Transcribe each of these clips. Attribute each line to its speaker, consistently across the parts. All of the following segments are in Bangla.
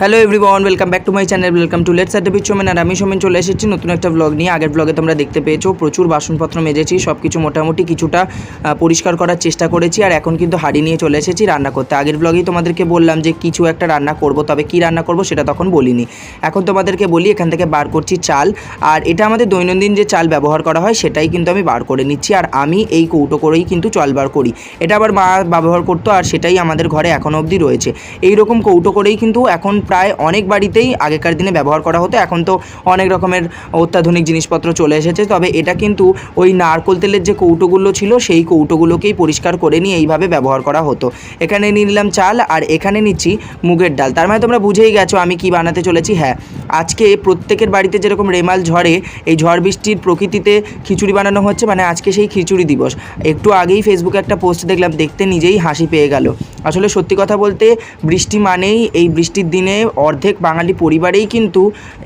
Speaker 1: Hello everyone welcome back to my channel welcome to let's at Somen আর আমি সোমেন চলে এসেছি নতুন একটা ব্লগ নিয়ে। আগের ব্লগে তোমরা দেখতে পেয়েছ, প্রচুর বাসনপত্র মেজেছি সব কিছু মোটামুটি কিছুটা পরিষ্কার করার চেষ্টা করেছি। আর এখন কিন্তু হাঁড়ি নিয়ে চলে এসেছি রান্না করতে। আগের ব্লগেই তোমাদেরকে বললাম যে কিছু একটা রান্না করব, তবে কি রান্না করব সেটা তখন বলিনি। এখন তোমাদেরকে বলি, এখান থেকে বার করছি চাল। আর এটা আমাদের দৈনন্দিন যে চাল ব্যবহার করা হয়, সেটাই কিন্তু আমি বার করে নিচ্ছি। আর আমি এই কৌটো করেই কিন্তু চাল বার করি। এটা আবার মা ব্যবহার করতো, আর সেটাই আমাদের ঘরে এখনও অবধি রয়েছে। এই রকম কৌটো করেই কিন্তু এখন প্রায় অনেক বাড়িতেই আগেকার দিনে ব্যবহার করা হতো। এখন তো অনেক রকমের অত্যাধুনিক জিনিসপত্র চলে এসেছে। তবে এটা কিন্তু ওই নারকোল তেলের যে কৌটোগুলো ছিল, সেই কৌটোগুলোকেই পরিষ্কার করে নিয়ে এইভাবে ব্যবহার করা হতো। এখানে নিয়ে নিলাম চাল আর এখানে নিচ্ছি মুগের ডাল। তার মানে তোমরা বুঝেই গেছো আমি কি বানাতে চলেছি। হ্যাঁ আজকে প্রত্যেকের বাড়িতে যেরকম রেমাল ঝড়ে, এই ঝড় বৃষ্টির প্রকৃতিতে খিচুড়ি বানানো হচ্ছে মানে আজকে সেই খিচুড়ি দিবস। একটু আগেই ফেসবুকে একটা পোস্ট দেখলাম, দেখতে নিজেই হাসি পেয়ে গেল। আসলে সত্যি কথা বলতে, বৃষ্টি মানেই এই বৃষ্টির দিনে অর্ধেক বাঙালি পরিবারেই কিন্তু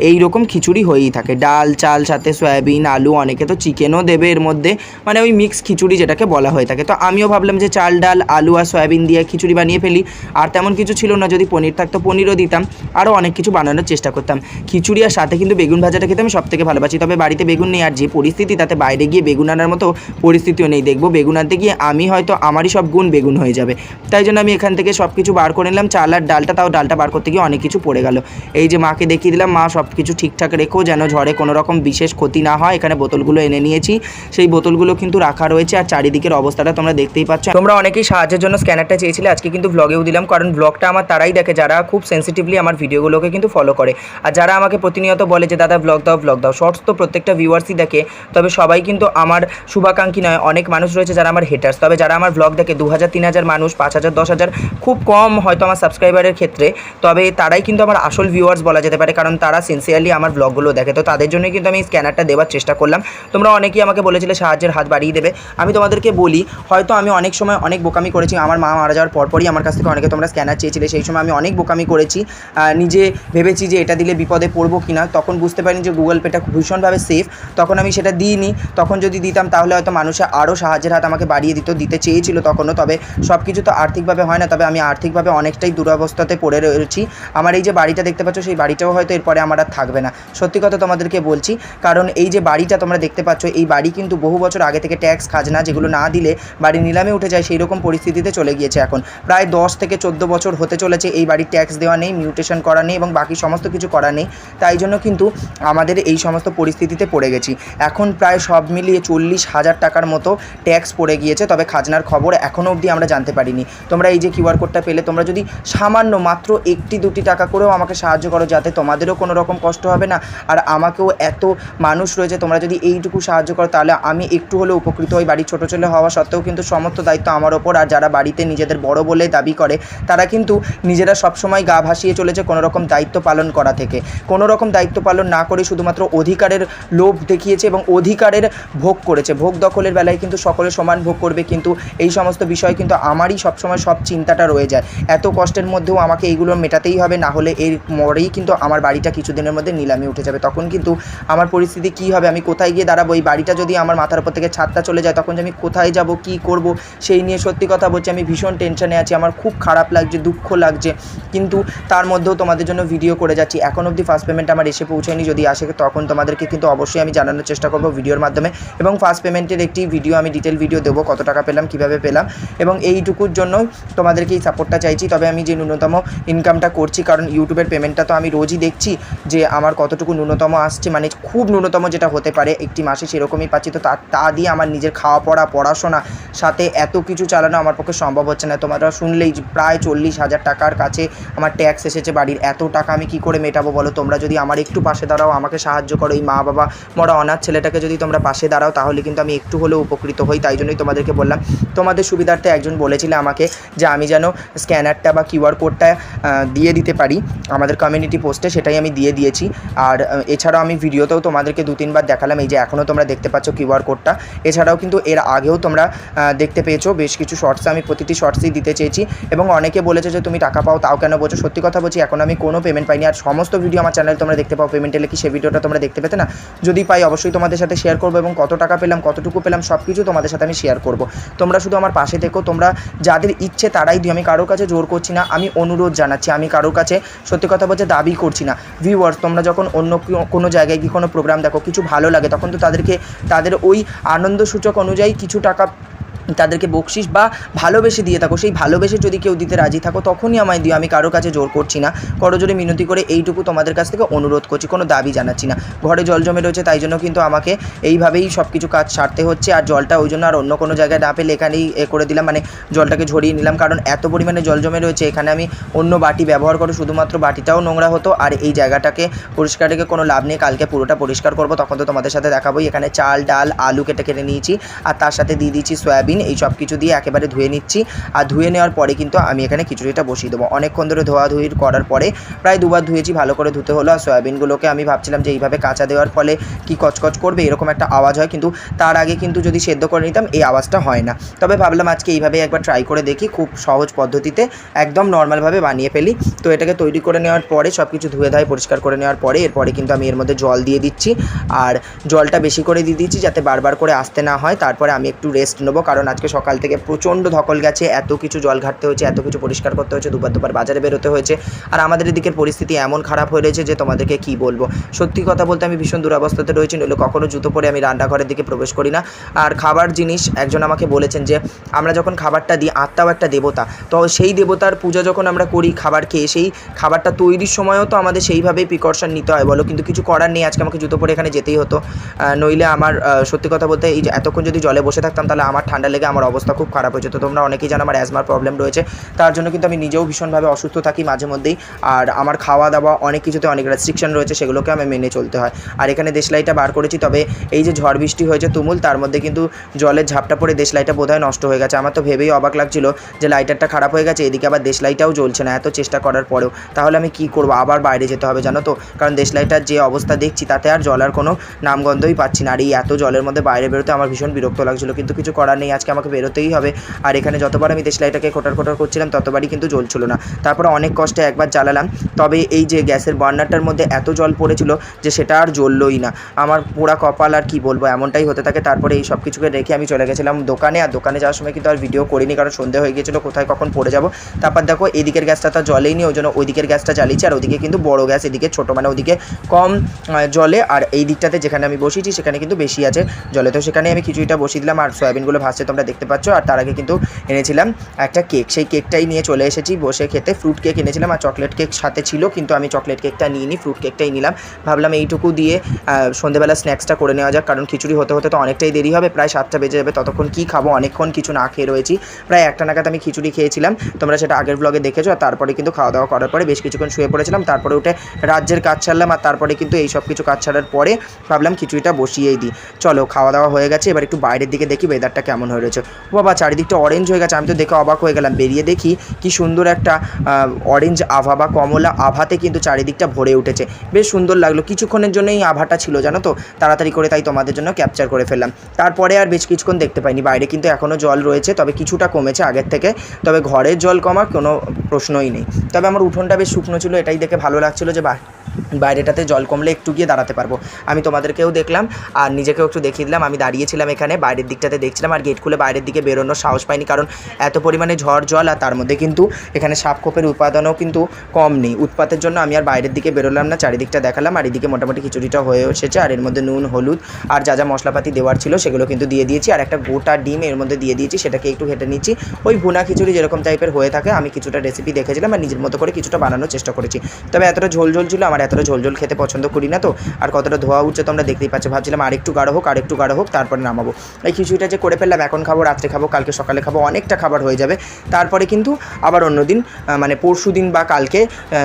Speaker 1: এই রকম খিচুড়ি হয়েই থাকে। ডাল, চাল, সাথে সয়াবিন, আলু, অনেকে তো চিকেনও দেবে এর মধ্যে। মানে ওই মিক্স খিচুড়ি যেটাকে বলা হয়ে থাকে। তো আমিও ভাবলাম যে চাল, ডাল, আলু আর সয়াবিন দিয়ে খিচুড়ি বানিয়ে ফেলি। আর তেমন কিছু ছিল না, যদি পনির থাকতো পনিরও দিতাম। আরও অনেক কিছু বানানোর চেষ্টা করতাম। খিচুড়ি আর সাথে কিন্তু বেগুন ভাজাটা খেতে আমি সবথেকে ভালোবাসি। তবে বাড়িতে বেগুন নেই আর যে পরিস্থিতি, তাতে বাইরে গিয়ে বেগুন আনার মতো পরিস্থিতিও নেই। দেখব বেগুন আনতে গিয়ে আমি হয়তো আমারই সব গুণ বেগুন হয়ে যাবে। তাই জন্য আমি এখান থেকে সব কিছু বার করে নিলাম। চাল আর ডালটা, তাও ডালটা বার করতে গিয়ে অনেক কিছু পড়ে গেল। এই যে মাকে দেখিয়ে দিলাম, মা সব কিছু ঠিকঠাক রেখো, যেন ঝড়ে কোনো রকম বিশেষ ক্ষতি না হয়। এখানে বোতলগুলো এনে নিয়েছি। সেই বোতলগুলো কিন্তু রাখা রয়েছে আর চারিদিকের অবস্থাটা তোমরা দেখতেই পাচ্ছ। তোমরা অনেকেই সাহায্যের জন্য স্ক্যানারটা চেয়েছিলে, আজকে কিন্তু ব্লগেও দিলাম, কারণ ব্লগটা আমার তারাই দেখে, যারা খুব সেন্সিটিভলি আমার ভিডিওগুলোকে কিন্তু ফলো করে। আর যারা আমাকে প্রতিনিয়ত বলে যে, দাদা ব্লগ দাও ব্লগ দাও শর্টস তো প্রত্যেকটা ভিউয়ার্সই দেখে, তবে সবাই কিন্তু আমার শুভাকাঙ্ক্ষী নয়, অনেক মানুষ রয়েছে যারা আমার হেটার্স তবে যারা আমার ব্লগ দেখে দু হাজার তিন হাজার মানুষ, পাঁচ হাজার, দশ হাজার, খুব কম হয়তো আমার সাবস্ক্রাইবারের ক্ষেত্রে, তবে তারাই কিন্তু আমার আসল ভিউয়ার্স বলা যেতে পারে, কারণ তারা সিনসিয়ারলি আমার ব্লগগুলো দেখে। তো তাদের জন্য কিন্তু আমি স্ক্যানারটা দেওয়ার চেষ্টা করলাম। তোমরা অনেকেই আমাকে বলেছিলে সাহায্যের হাত বাড়িয়ে দেবে। আমি তোমাদেরকে বলি, হয়তো আমি অনেক সময় অনেক বোকামি করেছি, আমার মা মারা যাওয়ার পরপরই আমার কাছ থেকে অনেকে তোমরা স্ক্যানার চেয়েছিলে, সেই সময় আমি অনেক বোকামি করেছি। নিজে ভেবেছি যে এটা দিলে বিপদে পড়ব কিনা, তখন বুঝতে পারিনি যে গুগল পেটা ভীষণভাবে সেফ তখন আমি সেটা দিইনি, তখন যদি দিতাম তাহলে হয়তো মানুষে আরও সাহায্যের হাত আমাকে বাড়িয়ে দিত, দিতে চেয়েছিল তখনও, তবে সব কিছু তো আর্থিকভাবে হয় না, তবে আমি আর্থিকভাবে অনেকটাই দুরবস্থাতে পড়ে রয়েছি। আমার এই যে বাড়িটা দেখতে পাচ্ছ, সেই বাড়িটাও হয়তো এরপরে আমার আর থাকবে না। সত্যি কথা তোমাদেরকে বলছি, কারণ এই যে বাড়িটা তোমরা দেখতে পাচ্ছ, এই বাড়ি কিন্তু বহু বছর আগে থেকে ট্যাক্স, খাজনা যেগুলো না দিলে বাড়ি নিলামে উঠে যায় সেই রকম পরিস্থিতিতে চলে গিয়েছে এখন। প্রায় দশ থেকে চোদ্দ বছর হতে চলেছে এই বাড়ির ট্যাক্স দেওয়া নেই, মিউটেশন করা নেই এবং বাকি সমস্ত কিছু করা নেই। তাই জন্য কিন্তু আমাদের এই সমস্ত পরিস্থিতিতে পড়ে গেছি। এখন প্রায় সব মিলিয়ে চল্লিশ হাজার টাকার মতো ট্যাক্স পড়ে গিয়েছে, তবে খাজনার খবর এখনও অবধি আমরা জানতে পারিনি। তোমরা এই যে কিউআর কোডটা পেলে, তোমরা যদি সামান্য মাত্র একটি দুটি টাকা করেও আমাকে সাহায্য করো, যাতে তোমাদেরও কোনো রকম কষ্ট হবে না। আর আমাকেও এত মানুষ রয়েছে, তোমরা যদি এইটুকু সাহায্য করো, তাহলে আমি একটু হলেও উপকৃত হই। বাড়ির ছোটো ছেলে হওয়া সত্ত্বেও কিন্তু সমস্ত দায়িত্ব আমার ওপর। আর যারা বাড়িতে নিজেদের বড় বলে দাবি করে, তারা কিন্তু নিজেরা সবসময় গা ভাসিয়ে চলেছে কোনো রকম দায়িত্ব পালন করা থেকে। কোনো রকম দায়িত্ব পালন না করে শুধুমাত্র অধিকারের লোভ দেখিয়েছে এবং অধিকারের ভোগ করেছে। ভোগ দখলের বেলায় কিন্তু সকলে সমান ভোগ করবে, কিন্তু এই সমস্ত বিষয় কিন্তু আমারই সবসময় সব চিন্তাটা রয়ে যায়। এত কষ্টের মধ্যেও আমাকে এইগুলো মেটাতেই হবে না হলে এর মরেই কিন্তু আমার বাড়িটা কিছুদিনের মধ্যে নিলামে উঠে যাবে। তখন কিন্তু আমার পরিস্থিতি কী হবে? আমি কোথায় গিয়ে দাঁড়াবো? এই বাড়িটা যদি আমার মাথার উপর থেকে ছাদটা চলে যায়, তখন যে আমি কোথায় যাব, কি করব, সেই নিয়ে সত্যি কথা বলছি, আমি ভীষণ টেনশনে আছি। আমার খুব খারাপ লাগছে, দুঃখ লাগছে। কিন্তু তার মধ্যেও তোমাদের জন্য ভিডিও করে যাচ্ছি। এখন অবধি ফার্স্ট পেমেন্ট আমার এসে পৌঁছায়নি। যদি আসে, তখন তোমাদেরকে কিন্তু অবশ্যই আমি জানানোর চেষ্টা করব ভিডিওর মাধ্যমে। এবং ফার্স্ট পেমেন্টের একটি ভিডিও আমি ডিটেল ভিডিও দেবো, কত টাকা পেলাম, কীভাবে পেলাম। এবং এইটুকুর জন্য তোমাদেরকে এই সাপোর্টটা চাইছি। তবে আমি যে ন্যূনতম ইনকামটা করছি কারণ ইউটিউবের পেমেন্টটা তো আমি রোজই দেখছি যে আমার কতটুকু ন্যূনতম আসছে মানে খুব ন্যূনতম যেটা হতে পারে একটি মাসে সেরকমই পাচ্ছি। তো তা তা দিয়ে আমার নিজের খাওয়া পড়া পড়াশোনা, সাথে এত কিছু চালানো আমার পক্ষে সম্ভব হচ্ছে না। তোমরা শুনলেই প্রায় চল্লিশ হাজার টাকার কাছে আমার ট্যাক্স এসেছে বাড়ির। এত টাকা আমি কি করে মেটাবো বলো? তোমরা যদি আমার একটু পাশে দাঁড়াও, আমাকে সাহায্য করো। এই মা বাবা মরা অনাথ ছেলেটাকে যদি তোমরা পাশে দাঁড়াও, তাহলে কিন্তু আমি একটু হলেও উপকৃত হই। তাই জন্যই তোমাদেরকে বললাম, তোমাদের সুবিধার্থে একজন বলেছিলে আমাকে যে আমি যেন স্ক্যানারটা বা কিউআর কোডটা দিয়ে দিতে পারি আমাদের কমিউনিটি পোস্টে সেটাই আমি দিয়ে দিয়েছি। আর এছাড়াও আমি ভিডিওতেও তোমাদেরকে দু তিনবার দেখালাম, এই যে এখনও তোমরা দেখতে পাচ্ছ কিউআর কোডটা এছাড়াও কিন্তু এর আগেও তোমরা দেখতে পেয়েছ, বেশ কিছু শর্টসে আমি প্রতিটি শর্টসই দিতে চেয়েছি। এবং অনেকে বলেছে যে, তুমি টাকা পাও, তাও কেন বলছো সত্যি কথা বলছি, এখন আমি কোনো পেমেন্ট পাইনি। আর সমস্ত ভিডিও আমার চ্যানেল তোমরা দেখতে পাও পেমেন্ট এলে কি সেই ভিডিওটা তোমরা দেখতে পেতে না? যদি পাই, অবশ্যই তোমাদের সাথে শেয়ার করব এবং কত টাকা পেলাম, কতটুকু পেলাম সব কিছু তোমাদের সাথে আমি শেয়ার করব। তোমরা শুধু আমার পাশে থেকো, তোমরা যাদের ইচ্ছে তারাই দিও আমি কারোর কাছে জোর করছি না, আমি অনুরোধ জানাচ্ছি, আমি কারোর কাছে সত্যি কথা বলছে দাবি করছি না। ভিউয়ার্স তোমরা যখন অন্য কোনো জায়গায় গিয়ে কোনো প্রোগ্রাম দেখো, কিছু ভালো লাগে, তখন তো তাদেরকে, তাদের ওই আনন্দসূচক অনুযায়ী কিছু টাকা তাদেরকে বকশিস বা ভালোবেসে দিয়ে থাকো, সেই ভালোবেসে যদি কেউ দিতে রাজি থাকো, তখনই আমায় দিও, আমি কারও কাছে জোর করছি না। করজোরে মিনতি করে, এইটুকু তোমাদের কাছ থেকে অনুরোধ করছি, কোনো দাবি জানাচ্ছি না। ঘরে জল জমে রয়েছে, তাই জন্য কিন্তু আমাকে এইভাবেই সব কিছু কাজ সারতে হচ্ছে, আর জলটা ওই জন্য আর অন্য কোনো জায়গায় না পেলে এখানেই এ করে দিলাম মানে জলটাকে ঝরিয়ে নিলাম, কারণ এত পরিমাণে জল জমে রয়েছে, এখানে আমি অন্য বাটি ব্যবহার করে, শুধুমাত্র বাটিটাও নোংরা হতো, আর এই জায়গাটাকে পরিষ্কার রেখে কোনো লাভ নেই, কালকে পুরোটা পরিষ্কার করব, তখন তো তোমাদের সাথে দেখাবোই, এখানে চাল, ডাল, আলু কেটে কেটে নিয়েছি, আর তার সাথে দিয়ে দিয়েছি সয়াবিন এই সব কিছু দিয়ে একেবারে ধুয়ে নিচ্ছি। আর ধুয়ে নেওয়ার পরে কিন্তু আমি এখানে খিচুড়িটা বসিয়ে দেবো। অনেকক্ষণ ধরে ধোয়াধুয়ি করার পরে প্রায় দুবার ধুয়েছি, ভালো করে ধুতে হলো। আর সয়াবিনগুলোকে আমি ভাবছিলাম যে এইভাবে কাঁচা দেওয়ার ফলে কি কচকচ করবে, এরকম একটা আওয়াজ হয়। কিন্তু তার আগে কিন্তু যদি সেদ্ধ করে নিতাম, এই আওয়াজটা হয় না। তবে ভাবলাম আজকে এইভাবে একবার ট্রাই করে দেখি, খুব সহজ পদ্ধতিতে একদম নর্মালভাবে বানিয়ে ফেলি। তো এটাকে তৈরি করে নেওয়ার পরে সব কিছু ধুয়ে ধায় পরিষ্কার করে নেওয়ার পরে, এরপরে কিন্তু আমি এর মধ্যে জল দিয়ে দিচ্ছি। আর জলটা বেশি করে দিয়ে দিচ্ছি যাতে বারবার করে আসতে না হয়। তারপরে আমি একটু রেস্ট নেব কারণ আজকে সকাল থেকে প্রচণ্ড ধকল গেছে, এত কিছু জল ঘাটতে হয়েছে, এত কিছু পরিষ্কার করতে হয়েছে, দুবার দুবার বাজারে বেরোতে হয়েছে। আর আমাদের এদিকের পরিস্থিতি এমন খারাপ হয়ে রয়েছে যে তোমাদেরকে কি বলব। সত্যি কথা বলতে আমি ভীষণ দুরবস্থাতে রয়েছি, নইলে কখনো জুতো পরে আমি রান্নাঘরের দিকে প্রবেশ করি না। আর খাবার জিনিস, একজন আমাকে বলেছেন যে, আমরা যখন খাবারটা দিই, আত্মাও একটা দেবতা। তো সেই দেবতার পূজা যখন আমরা করি, খাবার খেয়ে, সেই খাবারটা তৈরির সময়ও তো আমাদের সেইভাবেই প্রিকশন নিতে হয়, বলো। কিন্তু কিছু করার নেই, আজকে আমাকে জুতো পরে এখানে যেতেই হতো। নইলে আমার সত্যি কথা বলতে এই যে এতক্ষণ যদি জলে বসে থাকতাম, তাহলে আমার ঠান্ডা লেগে আমার অবস্থা খুব খারাপ হয়েছে। তো তোমরা অনেকেই জানো আমার অ্যাজমার প্রবলেম রয়েছে। তার জন্য কিন্তু আমি নিজেও ভীষণভাবে অসুস্থ থাকি মাঝে মধ্যেই। আর আমার খাওয়া দাওয়া অনেক কিছুতে অনেক রেস্ট্রিকশন রয়েছে, সেগুলোকে আমি মেনে চলতে হয়। আর এখানে দেশলাইটা বার করেছি, তবে এই যে ঝড় বৃষ্টি হয়েছে তুমুল, তার মধ্যে কিন্তু জলের ঝাপটা পড়ে দেশলাইটা বোধহয় নষ্ট হয়ে গেছে। আমার তো ভেবেই অবাক লাগছিল যে লাইটারটা খারাপ হয়ে গেছে, এদিকে আবার দেশলাইটাও জ্বলছে না, এত চেষ্টা করার পরেও। তাহলে আমি কি করব? আবার বাইরে যেতে হবে, জানো তো? কারণ দেশলাইটার যে অবস্থা দেখছি, তাতে আর জলার কোনো নামগন্ধই পাচ্ছি না। আর এই এত জলের মধ্যে বাইরে বেরোতে আমার ভীষণ বিরক্ত লাগছিল, কিন্তু কিছু করার নেই আজকে আমাকে বেরোতেই হবে। আর এখানে যতবার আমি দেশলাইটাকে কোটার কোটার করছিলাম, ততবারই কিন্তু জ্বলছিল না। তারপরে অনেক কষ্টে একবার জ্বালালাম। তবে এই যে গ্যাসের বার্নারটার মধ্যে এত জল পড়েছিল যে সেটা আর জ্বললোই না। আমার পোড়া কপাল আর কি বলব, এমনটাই হতে থাকে। তারপরে এই সব কিছুকে রেখে আমি চলে গেছিলাম দোকানে। আর দোকানে যাওয়ার সময় কিন্তু আর ভিডিও করিনি, কারণ সন্ধে হয়ে গিয়েছিল, কোথায় কখন পড়ে যাব। তারপর দেখো, এদিকের গ্যাসটা তো জলেই নি ওই জন্য ওইদিকের গ্যাসটা জ্বালিয়েছি। আর ওদিকে কিন্তু বড় গ্যাস, এদিকে ছোটো মানে ওদিকে কম জলে আর এই দিকটাতে যেখানে আমি বসিয়েছি, সেখানে কিন্তু বেশি আছে। জলে তো সেখানে আমি খিচুড়িটা বসিয়ে দিলাম। আর সয়াবিনগুলো ভাসছে তোমরা দেখতে পাচ্ছ, আর তার আগে কিন্তু এনেছিলাম একটা কেক। সেই কেকটাই নিয়ে চলে এসেছি বসে খেতে। ফ্রুট কেক এনেছিলাম আর চকলেট কেক সাথে ছিল, কিন্তু আমি চকলেট কেকটা নিয়ে নিই ফ্রুট কেকটাই নিলাম। ভাবলাম এইটুকু দিয়ে সন্ধেবেলা স্ন্যাক্সটা করে নেওয়া যাক, কারণ খিচুড়ি হতে হতে তো অনেকটাই দেরি হবে, প্রায় সাতটা বেজে যাবে, ততক্ষণ কি খাব, অনেকক্ষণ কিছু না খেয়ে রয়েছি। প্রায় একটা নাগাদ আমি খিচুড়ি খেয়েছিলাম। তোমরা সেটা আগের ব্লগে দেখেছ, আর তারপরে কিন্তু খাওয়া দাওয়া করার পরে বেশ কিছুক্ষণ শুয়ে পড়েছিলাম, তারপরে উঠে রাজ্যের কাজ ছাড়লাম, আর তারপরে কিন্তু এই সব কিছু কাজ ছাড়ার পরে ভাবলাম খিচুড়িটা বসিয়েই দিই। চলো, খাওয়া দাওয়া হয়ে গেছে, এবার একটু বাইরের দিকে দেখি ওয়েদারটা কেমন হয়ে রয়েছে বাবা, চারিদিকটা অরেঞ্জ হয়ে গেছে। আমি তো দেখে অবাক হয়ে গেলাম। বেরিয়ে দেখি কি সুন্দর একটা অরেঞ্জ আভা বা কমলা আভাতে কিন্তু চারিদিকটা ভরে উঠেছে। বেশ সুন্দর লাগল। কিছুক্ষণের জন্য এই আভাটা ছিল, জানো তো? তাড়াতাড়ি করে তাই তোমাদের জন্য ক্যাপচার করে ফেললাম। তারপরে আর বেশ কিছুক্ষণ দেখতে পাইনি। বাইরে কিন্তু এখনও জল রয়েছে, তবে কিছুটা কমেছে আগের থেকে। তবে ঘরের জল কমার কোনো প্রশ্নই নেই। তবে আমার উঠোনটা বেশ শুকনো ছিল, এটাই দেখে ভালো লাগছিল যে বা, বাইরেটাতে জল কমলে একটু গিয়ে দাঁড়াতে পারব। আমি তোমাদেরকেও দেখলাম, আর নিজেকেও একটু দেখিয়ে দিলাম। আমি দাঁড়িয়েছিলাম এখানে, বাইরের দিকটাতে দেখছিলাম, আর গেট বাইরের দিকে বেরোনোর সাহস পাইনি, কারণ এত পরিমাণে ঝড়, জল আর তার মধ্যে কিন্তু এখানে সাপখোপের উৎপাদনও কিন্তু কম নেই। উৎপাতের জন্য আমি আর বাইরের দিকে বেরোলাম না, চারিদিকটা দেখালাম, আর এদিকে মোটামুটি খিচুড়িটা হয়ে এসেছে, আর এর মধ্যে নুন, হলুদ আর যা যা মশলাপাতি দেওয়ার ছিল সেগুলো কিন্তু দিয়ে দিয়েছি, আর একটা গোটা ডিম এর মধ্যে দিয়ে দিয়েছি, সেটাকে একটু হেঁটে নিচ্ছি। ওই ভুনা খিচুড়ি যেরকম টাইপের হয়ে থাকে, আমি কিছুটা রেসিপি দেখেছিলাম আর নিজের মতো করে কিছুটা বানানোর চেষ্টা করেছি। তবে এতটা ঝোল ঝোল ছিল, আমার এতটা ঝোল ঝোল খেতে পছন্দ করি না তো, আর কতটা ধোয়া উঠছে তোমরা দেখতেই পাচ্ছ, ভাবছিলাম আরেকটু গাঢ় হোক, আরেকটু গাঢ় হোক, তারপরে নামাবো। এই খিচুড়িটা যে করে ফেললাম, এখন খাব রাত্রে খাব কালকে সকালে খাব অনেকটা খাবার হয়ে যাবে। তারপরে কিন্তু আবার অন্যদিন আহ, মানে পরশু দিন বা কালকে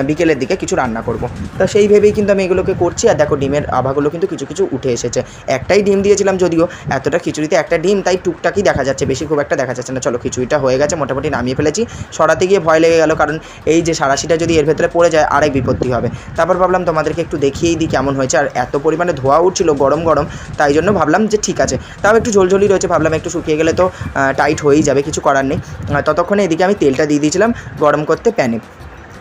Speaker 1: বিকেলের দিকে কিছু রান্না করব। তো সেই ভেবেই কিন্তু আমি এগুলোকে করছি আর দেখো ডিমের আভাগুলো কিন্তু কিছু কিছু উঠে এসেছে। একটাই ডিম দিয়েছিলাম যদিও এতটা খিচুড়িতে একটা ডিম তাই টুকটাকই দেখা যাচ্ছে বেশি খুব একটা দেখা যাচ্ছে না। চলো খিচুড়িটা হয়ে গেছে মোটামুটি নামিয়ে ফেলেছি। সরাতে গিয়ে ভয় লেগে গেল কারণ এই যে সারাশিটা যদি এর ভেতরে পড়ে যায় আরেক বিপত্তি হবে। তারপর ভাবলাম তোমাদেরকে একটু দেখিয়েই দিই কেমন হয়েছে আর এত পরিমাণে ধোয়া উঠছিল গরম গরম তাই জন্য ভাবলাম যে ঠিক আছে। তাও একটু ঝোলঝোলি রয়েছে ভাবলাম একটু শুকিয়ে গেলে তো টাইট হয়েই যাবে, কিছু করার নেই। ততক্ষণে এদিকে আমি তেলটা দিয়ে দিয়েছিলাম, গরম করতে প্যানে।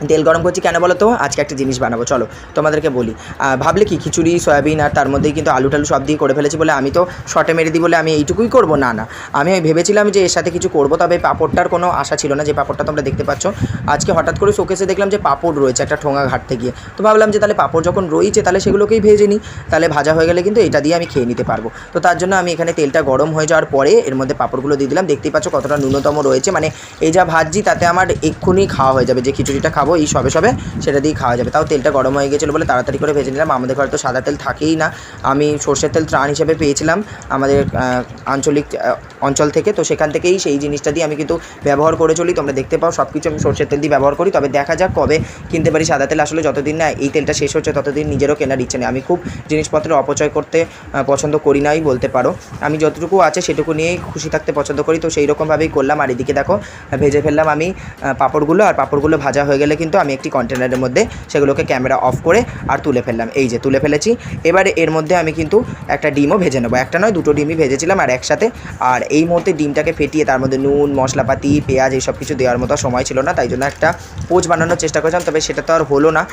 Speaker 1: তেল গরম করছি কেন বলো তো? আজকে একটা জিনিস বানাবো, চলো তোমাদেরকে বলি। ভাবলে কি, খিচুড়ি, সয়াবিন আর তার মধ্যেই কিন্তু আলু টালু সব দিয়ে করে ফেলেছি বলে আমি তো শর্টে মেরে দিই বলে আমি এইটুকুই করব? না না। আমি ভেবেছিলাম যে এর সাথে কিছু করব, তবে পাপড়টার কোনো আশা ছিল না যে পাঁপড়টা তোমরা দেখতে পাচ্ছ। আজকে হঠাৎ করে শোকেসে দেখলাম যে পাঁপড় রয়েছে একটা ঠোঙা ঘাট থেকে। তো ভাবলাম যে তাহলে পাঁপড় যখন রয়েছে তাহলে সেগুলোকেই ভেজে নিই। তাহলে ভাজা হয়ে গেলে কিন্তু এটা দিয়ে আমি খেয়ে নিতে পারব। তো তার জন্য আমি এখানে তেলটা গরম হয়ে যাওয়ার পরে এর মধ্যে পাঁপড়গুলো দিয়ে দিলাম। দেখতেই পাচ্ছ কতটা ন্যূনতম রয়েছে। মানে এই যা ভাজছি তাতে আমার এক্ষুনি খাওয়া হয়ে যাবে, যে খিচুড়িটা খাব, এই সবে সবে সেটা দিয়ে খাওয়া যাবে। তাও তেলটা গরম হয়ে গেছিল বলে তাড়াতাড়ি করে ভেজে নিলাম। আমাদের ঘরে তো সাদা তেল থাকেই না। আমি সর্ষের তেল ত্রাণ হিসেবে পেয়েছিলাম আমাদের আঞ্চলিক অঞ্চল থেকে। তো সেখান থেকেই সেই জিনিসটা দিয়ে আমি কিন্তু ব্যবহার করে চলি। তোমরা দেখতে পাও সব কিছু আমি সর্ষের তেল দিয়ে ব্যবহার করি। তবে দেখা যাক কবে কিনতে পারি সাদা তেল। আসলে যতদিন না এই তেলটা শেষ হচ্ছে, ততদিন নিজেরও কেনার ইচ্ছে নেই। আমি খুব জিনিসপত্রের অপচয় করতে পছন্দ করি নাই বলতে পারো। আমি যতটুকু আছে সেটুকু নিয়েই খুশি থাকতে পছন্দ করি। তো সেই রকমভাবেই করলাম। আর এদিকে দেখো, ভেজে ফেললাম আমি পাঁপড়গুলো। আর পাঁপড়গুলো ভাজা হয়ে গেলে কিন্তু আমি একটি কন্টেনারের মধ্যে সেগুলোকে ক্যামেরা অফ করে আর তুলে ফেললাম। এই যে তুলে ফেলেছি। এবারে এর মধ্যে আমি কিন্তু একটা ডিমও ভেজে নেব। একটা নয়, দুটো ডিমই ভেজেছিলাম আর একসাথে। আর এই মুহূর্তে ডিমটাকে ফেটিয়ে তার মধ্যে নুন, মশলাপাতি, পেঁয়াজ এইসব কিছু দেওয়ার মতো সময় ছিল না, তাই জন্য একটা পোচ বানানোর চেষ্টা করেছিলাম, তবে সেটা তো আর হলো না।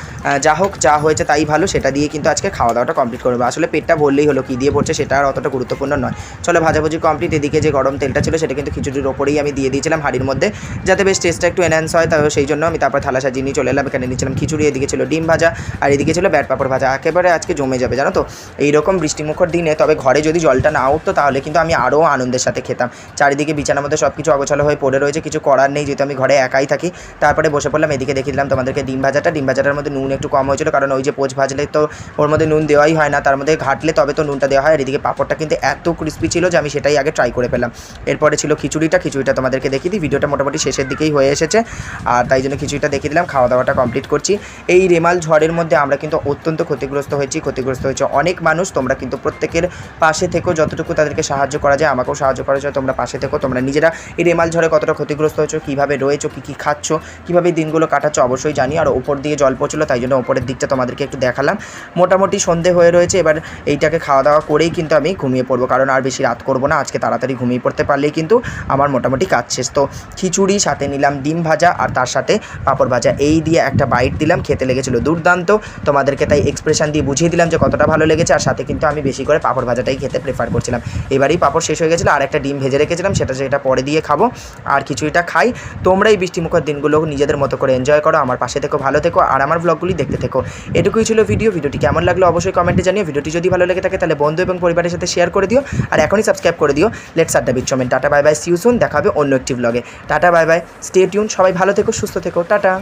Speaker 1: যা হোক, যা হয়েছে তাই ভালো, সেটা দিয়ে কিন্তু আজকে খাওয়া দাওয়াটা কমপ্লিট করব আসলে পেটটা ভরলেই হলো, কী দিয়ে পড়ছে সেটা আর অতটা গুরুত্বপূর্ণ নয়। চলো, ভাজাভুজি কমপ্লিট। এদিকে যে গরম তেলটা ছিল, সেটা কিন্তু খিচুড়ির ওপরেই আমি দিয়ে দিয়েছিলাম হাঁড়ির মধ্যে, যাতে বেশ টেস্টটা একটু এনহ্যান্স হয় তবে সেই জন্য আমি তারপর থালা সাজিয়ে নিয়ে চলে এলাম। এখানে নিয়েছিলাম খিচুড়ি, এদিকে ছিল ডিম ভাজা, আর এদিকে ছিল ব্যাট পাপড় ভাজা। একেবারে আজকে জমে যাবে, জানো তো? এইরকম বৃষ্টিমুখর দিনে, তবে ঘরে যদি জলটা না উঠতো, তাহলে কিন্তু আমি আরও আনন্দের সাথে খেতাম। চারিদিকে বিছানার মধ্যে সব কিছু অগোছালো হয়ে পড়ে রয়েছে, কিছু করার নেই, যেহেতু আমি ঘরে একাই থাকি। তারপরে বসে পড়লাম, এদিকে দেখে দিলাম তোমাদেরকে ডিম ভাজাটা। ডিম ভাজাটার মধ্যে নুন একটু কম হয়েছিল, কারণ ওই যে পোচ ভাজলে তো ওর মধ্যে নুন দেওয়াই হয় না, তার মধ্যে ঘাটলে তবে তো নুনটা দেওয়া হয়। আর এদিকে পাপড়টা কিন্তু এত ক্রিস্পি ছিল যে আমি সেটাই আগে ট্রাই করে পেলাম। এরপরে ছিল খিচুড়িটা খিচুড়িটা তোমাদেরকে দেখিয়ে দিই। ভিডিওটা মোটামুটি শেষের দিকেই হয়ে এসেছে। আর তাই জন্য খিচুড়িটা দেখিয়ে দিলাম। খাওয়া দাওয়াটা কমপ্লিট করছি। এই রেমাল ঝড়ের মধ্যে আমরা কিন্তু অত্যন্ত ক্ষতিগ্রস্ত হয়েছি, ক্ষতিগ্রস্ত হয়েছে অনেক মানুষ। তোমরা কিন্তু প্রত্যেকের পাশে থেকো, যতটুকু তাদেরকে সাহায্য করা যায়, আমাকেও সাহায্য করা যায়, তোমরা পাশে থেকো। তোমরা নিজেরা এই রেমাল ঝড়ে কতটা ক্ষতিগ্রস্ত হয়েছো, কীভাবে রয়েছো, কী কী খাচ্ছ, কীভাবে দিনগুলো কাটাচ্ছ, অবশ্যই জানি। আর ওপর দিয়ে জল পড়ছিলো, তাই জন্য ওপরের দিকটা তোমাদেরকে একটু দেখালাম। মোটামুটি সন্ধে হয়ে রয়েছে, এবার এইটাকে খাওয়া দাওয়া করেই কিন্তু আমি ঘুমিয়ে পড়ব, কারণ আর বেশি রাত করব না, আজকে তাড়াতাড়ি ঘুমিয়ে পড়তে পারলেই কিন্তু আমার মোটামুটি কাজ শেষ। তো খিচুড়ি, সাথে নিলাম ডিম ভাজা, আর তার সাথে পাঁপড় ভাজা এই দিয়ে একটা বাইট দিলাম, খেতে লেগেছিলো দুর্দান্ত। তোমাদেরকে তাই এক্সপ্রেশন দিয়ে বুঝিয়ে দিলাম যে কতটা ভালো লেগেছে, আর সাথে কিন্তু আমি বেশি করে পাঁপড় ভাজাটাই খেতে প্রেফার করছিলাম। এবারেই পাঁপড় শেষ হয়ে গেছিল, আর একটা ডিম ভেজে রেখেছিলাম, সেটা সেটা পরে দিয়ে খাব, আর খিচুড়িটা খাই। তোমরা এই বৃষ্টিমুখর দিনগুলো নিজেদের মতো করে এনজয় করো, আমার পাশে থেকো, ভালো থেকো, আর আমার ব্লগগুলি দেখতে থেকো। এটুকুই ছিল ভিডিও ভিডিওটি কেমন লাগল অবশ্যই কমেন্টে জানিও, ভিডিওটি যদি ভালো লেগে থাকে তাহলে বন্ধু এবং পরিবারের সাথে শেয়ার করে দিও, আর এখনই সাবস্ক্রাইব করে দিও। লেটস আড্ডা বিচ্ছমেন tata bye bye see you soon দেখা হবে অন্য একটি ব্লগে tata bye bye stay tune সবাই ভালো থেকো, সুস্থ থেকো, টাটা।